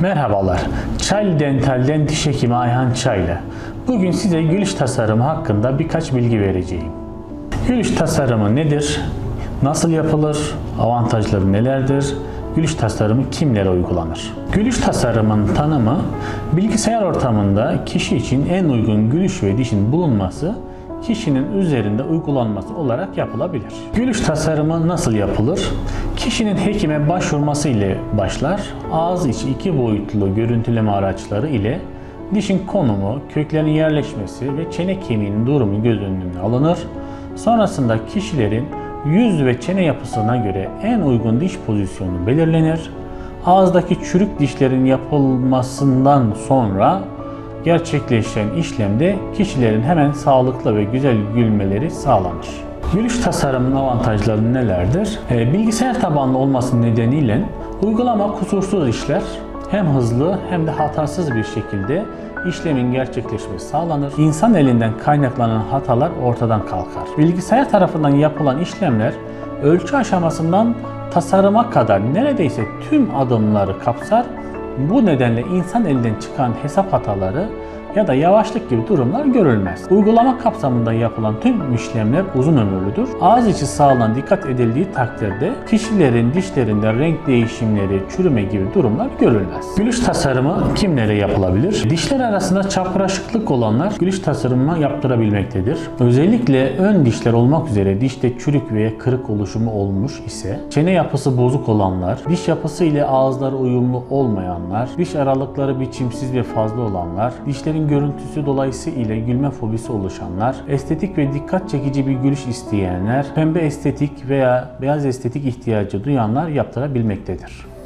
Merhabalar. Çaylı Dental'den diş hekimi Ayhan Çaylı. Bugün size gülüş tasarımı hakkında birkaç bilgi vereceğim. Gülüş tasarımı nedir? Nasıl yapılır? Avantajları nelerdir? Gülüş tasarımı kimlere uygulanır? Gülüş tasarımın tanımı, bilgisayar ortamında kişi için en uygun gülüş ve dişin bulunması, kişinin üzerinde uygulanması olarak yapılabilir. Gülüş tasarımı nasıl yapılır? Kişinin hekime başvurması ile başlar. Ağız içi iki boyutlu görüntüleme araçları ile dişin konumu, köklerin yerleşmesi ve çene kemiğinin durumu göz önüne alınır. Sonrasında kişilerin yüz ve çene yapısına göre en uygun diş pozisyonu belirlenir. Ağızdaki çürük dişlerin yapılmasından sonra gerçekleşen işlemde kişilerin hemen sağlıklı ve güzel gülmeleri sağlanır. Gülüş tasarımının avantajları nelerdir? Ee, bilgisayar tabanlı olması nedeniyle uygulama kusursuz işler hem hızlı hem de hatasız bir şekilde işlemin gerçekleşmesi sağlanır. İnsan elinden kaynaklanan hatalar ortadan kalkar. Bilgisayar tarafından yapılan işlemler ölçü aşamasından tasarıma kadar neredeyse tüm adımları kapsar bu nedenle insan elinden çıkan hesap hataları ya da yavaşlık gibi durumlar görülmez. Uygulama kapsamında yapılan tüm işlemler uzun ömürlüdür. Ağız içi sağlığına dikkat edildiği takdirde kişilerin dişlerinde renk değişimleri, çürüme gibi durumlar görülmez. Gülüş tasarımı kimlere yapılabilir? Dişler arasında çapraşıklık olanlar gülüş tasarımı yaptırabilmektedir. Özellikle ön dişler olmak üzere dişte çürük veya kırık oluşumu olmuş ise, çene yapısı bozuk olanlar, diş yapısı ile ağızları uyumlu olmayanlar, diş aralıkları biçimsiz ve fazla olanlar, dişlerin görüntüsü dolayısıyla gülme fobisi oluşanlar, estetik ve dikkat çekici bir gülüş isteyenler, pembe estetik veya beyaz estetik ihtiyacı duyanlar yaptırabilmektedir.